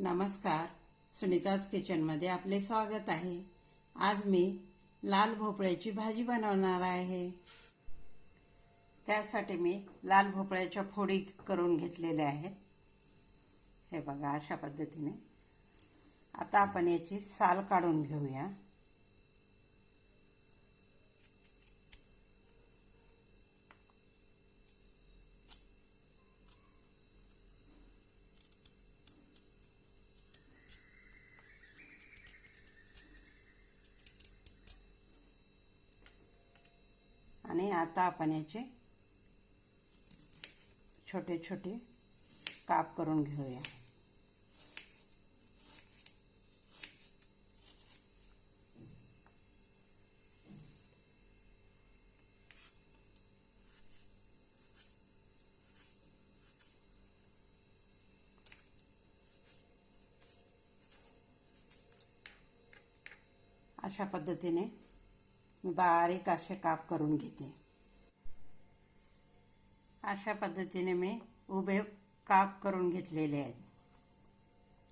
नमस्कार. सुनीताज किचनमध्ये आपले स्वागत आहे. आज मी लाल भोपळ्याची भाजी बनवणार आहे. त्यासाठी मी लाल भोपळ्याच्या फोडी करून घेतलेल्या आहेत. हे बघा अशा पद्धतीने. आता आपण याची साल काढून घेऊया. आणि आता आपण याचे छोटे छोटे काप करून घेऊया. अशा पद्धतीने बारीक असे काप करून घेते. अशा पद्धतीने मी उभे काप करून घेतलेले आहेत.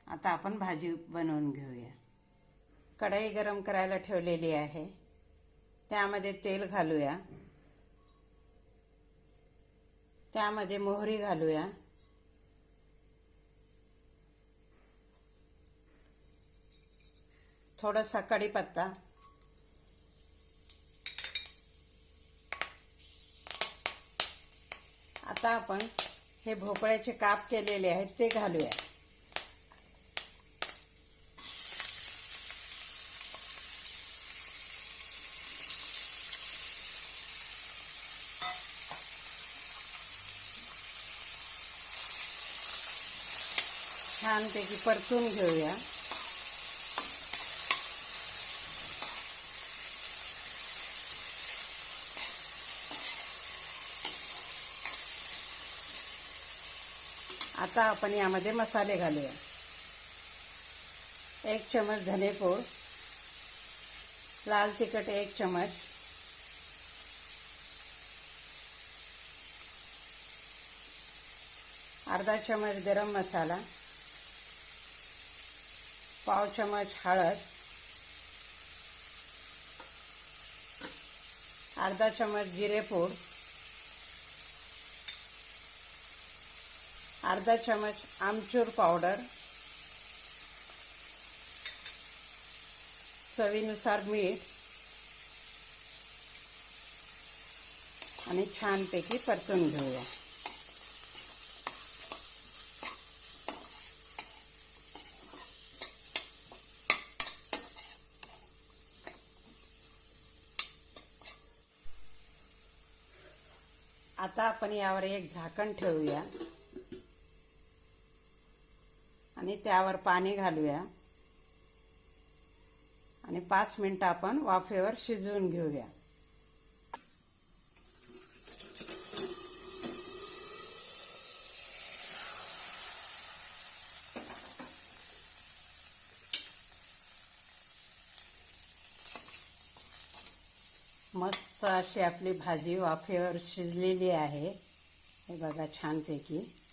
आता आपण भाजी बनवून घेऊया. कढई गरम करायला ठेवलेली आहे. त्यामध्ये तेल घालूया. त्यामध्ये मोहरी घालूया. थोडासा कढीपत्ता आता आपण हे भोपळ्याचे काप केलेले आहेत ते घालूया. छानपैकी परतून घेऊया. आता आपण यामध्ये मसाले घालूया. एक चमच धनेपूड लाल तिखट एक चमच अर्धा चमच गरम मसाला पाव चमच हळद अर्धा चमच जिरेपूड अर्धा चमच आमचूर पावडर. चवीनुसार मीठ. आणि छानपैकी परतून घेऊया. आता आपण यावर एक झाकण ठेवूया. आणि त्यावर पाणी घालूया. आणि पाच मिनटं आपण वाफेवर शिजवून घेऊया. मस्त अशी आपली भाजी वाफेवर शिजलेली आहे. हे बघा छानपैकी.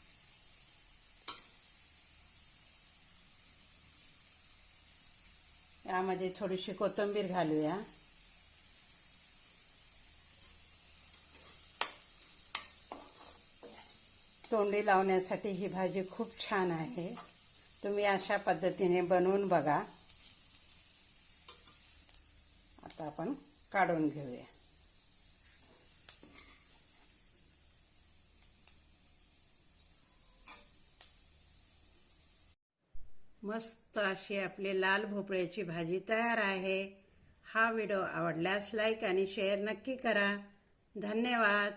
यामध्ये थोडीशी कोथिंबीर घालूया. तोंडी लावण्यासाठी ही भाजी खूप छान आहे. तुम्ही अशा पद्धतीने बनवून बघा. आता आपण काढून घेऊया. मस्त अशी आपली लाल भोपळ्याची भाजी तयार आहे. हा व्हिडिओ आवडल्यास लाईक आणि शेअर नक्की करा. धन्यवाद.